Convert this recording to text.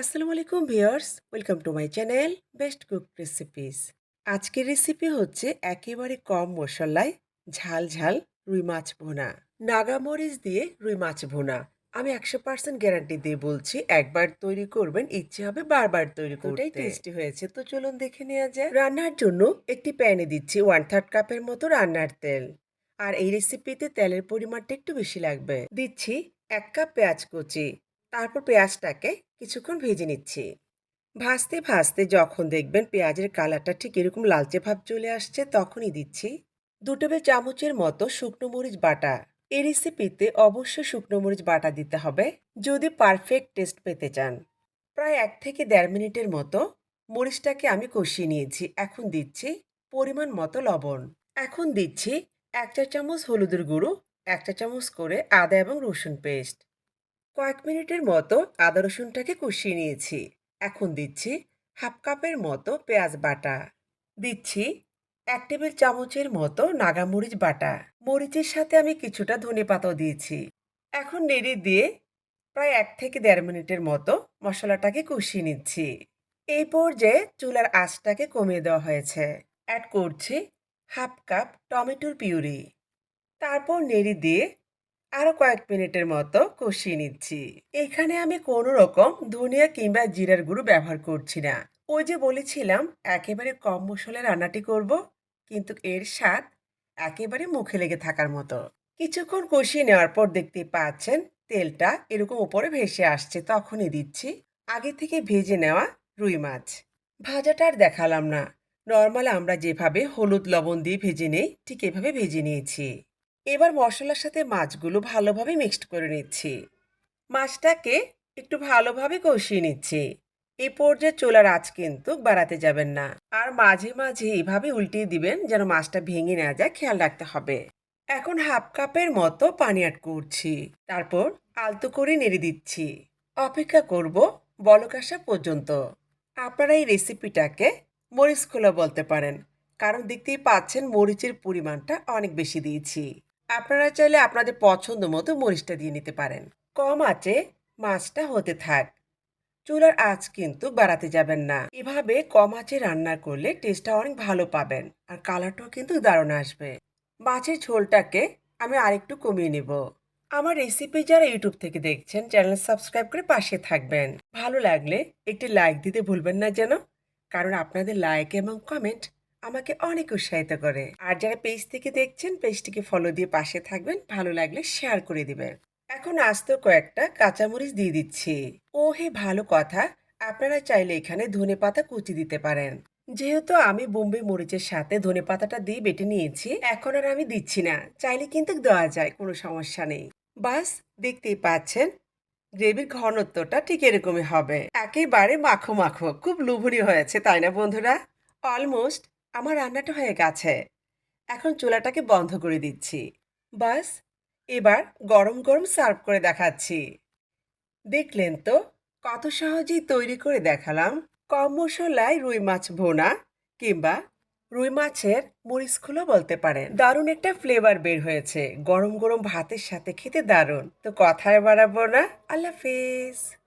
আসসালামু আলাইকুম viewers welcome to my channel best cook recipes. আজকের রেসিপি হচ্ছে একেবারে কম মশলায় ঝাল ঝাল রুই মাছ ভুনা। নাগামরিচ দিয়ে রুই মাছ ভুনা। আমি একশো পার্সেন্ট গ্যারান্টি দিয়ে বলছি একবার তৈরি করবেন ইচ্ছে হবে বারবার তৈরি করতেই টেস্টি হয়েছে। তো চলুন দেখে নেওয়া যায় রান্নার জন্য একটি প্যানে দিচ্ছি ওয়ান থার্ড কাপের মতো রান্নার তেল। আর এই রেসিপিতে তেলের পরিমাণটা একটু বেশি লাগবে। দিচ্ছি এক কাপ পেঁয়াজ কুচি। তারপর পেঁয়াজটাকে কিছুক্ষণ ভেজে নিচ্ছি। ভাজতে ভাজতে যখন দেখবেন পেঁয়াজের কালারটা ঠিক এরকম লালচে ভাব চলে আসছে, তখনই দিচ্ছি দু টেবিল চামচের মতো শুকনো মরিচ বাটা। এই রেসিপিতে অবশ্যই শুকনো মরিচ বাটা দিতে হবে যদি পারফেক্ট টেস্ট পেতে চান। প্রায় এক থেকে দেড় মিনিটের মতো মরিচটাকে আমি কষিয়ে নিয়েছি। এখন দিচ্ছি পরিমাণ মতো লবণ। এখন দিচ্ছি এক চা চামচ হলুদের গুঁড়ো, এক চা চামচ করে আদা এবং রসুন পেস্ট কয়েক মিনিটের মতো আদা রসুনটাকে কষিয়ে নিয়েছি। এখন দিচ্ছি হাফ কাপের মতো পেঁয়াজ বাটা। দিচ্ছি এক টেবিল চামচের মতো নাগামরিচ বাটা। মরিচের সাথে আমি কিছুটা ধনে পাতাও দিয়েছি। এখন নেড়ে দিয়ে প্রায় এক থেকে দেড় মিনিটের মতো মশলাটাকে কষিয়ে নিচ্ছি। এই পর্যায়ে চুলার আঁচটাকে কমিয়ে দেওয়া হয়েছে। অ্যাড করছি হাফ কাপ টমেটোর পিউরি। তারপর নেড়ে দিয়ে আরও কয়েক মিনিটের মতো কষিয়ে নিচ্ছি। এখানে আমি কোনো রকম ধনিয়া কিংবা জিরার গুঁড়ো ব্যবহার করছি না। ওই যে বলেছিলাম, একেবারে কম মশলায় রান্নাটি করব, কিন্তু এর স্বাদ একেবারে মুখে লেগে থাকার মতো। কিছুক্ষণ কষিয়ে নেওয়ার পর দেখতে পাচ্ছেন, তেলটা এরকম উপরে ভেসে আসছে, তখনই দিচ্ছি। আগে থেকে ভেজে নেওয়া রুই মাছ। ভাজাটা আর দেখালাম না। নর্মাল আমরা যেভাবে হলুদ লবণ দিয়ে ভেজে নেই, ঠিক এভাবে ভেজে নিয়েছি। এবার মশলার সাথে মাছগুলো ভালোভাবে মিক্সড করে নিচ্ছি। মাছটাকে একটু ভালোভাবে কষিয়ে নিচ্ছি। এই পর্যায়ে চোলার আঁচ কিন্তু বাড়াতে যাবেন না। আর মাঝে মাঝে এইভাবে উল্টিয়ে দিবেন যেন মাছটা ভেঙে না যায়, খেয়াল রাখতে হবে। এখন হাফ কাপের মতো পানি অ্যাড করছি। তারপর আলতো করে নেড়ে দিচ্ছি। অপেক্ষা করব বলক আসা পর্যন্ত। আপনারা এই রেসিপিটাকে মরিচ খোলা বলতে পারেন। কারণ দেখতেই পাচ্ছেন মরিচের পরিমাণটা অনেক বেশি দিয়েছি। আপনারা চাইলে আপনাদের পছন্দ মতো মরিচটা দিয়ে নিতে পারেন। কম আঁচে মাছটা হতে থাক। চুলার আঁচ কিন্তু বাড়াতে যাবেন না। এভাবে কম আঁচে রান্না করলে টেস্টটা অনেক ভালো পাবেন আর কালারটাও কিন্তু দারুণ আসবে। মাছের ঝোলটাকে আমি আরেকটু কমিয়ে নেব। আমার রেসিপি যারা ইউটিউব থেকে দেখছেন চ্যানেল সাবস্ক্রাইব করে পাশে থাকবেন। ভালো লাগলে একটি লাইক দিতে ভুলবেন না যেন। কারণ আপনাদের লাইক এবং কমেন্ট আমাকে অনেক উৎসাহিত করে। আর যারা পেজ থেকে দেখছেন পেজটিকে ফলো দিয়ে পাশে থাকবেন, ভালো লাগলে শেয়ার করে দিবেন। এখন আস্ত কয়েকটা কাঁচামরিচ দিয়ে দিচ্ছি। ও হে ভালো কথা। আপনারা চাইলে এখানে ধনে পাতা কুচি দিতে পারেন। যেহেতু আমি বোম্বে মরিচের সাথে ধনে পাতাটা দিয়ে বেটে নিয়েছি, এখন আর আমি দিচ্ছি না। চাইলে কিন্তু দেওয়া যায়, কোনো সমস্যা নেই। বাস, দেখতেই পাচ্ছেন, গ্রেভির ঘনত্বটা ঠিক এরকমই হবে। একেবারে মাখো মাখো, খুব লোভনীয় হয়েছে, তাই না বন্ধুরা? অলমোস্ট আমার রান্নাটা হয়ে গেছে। এখন চুলাটাকে বন্ধ করে দিচ্ছি। বাস, এবার গরম গরম সার্ভ করে দেখাচ্ছি। দেখলেন তো, কত সহজেই তৈরি করে দেখালাম। কম মশলায় রুই মাছ ভোনা কিংবা রুই মাছের মরিচগুলো বলতে পারেন। দারুণ একটা ফ্লেভার বের হয়েছে। গরম গরম ভাতের সাথে খেতে দারুণ। তো কথায় বাড়াবো না। আল্লাহ হাফেজ।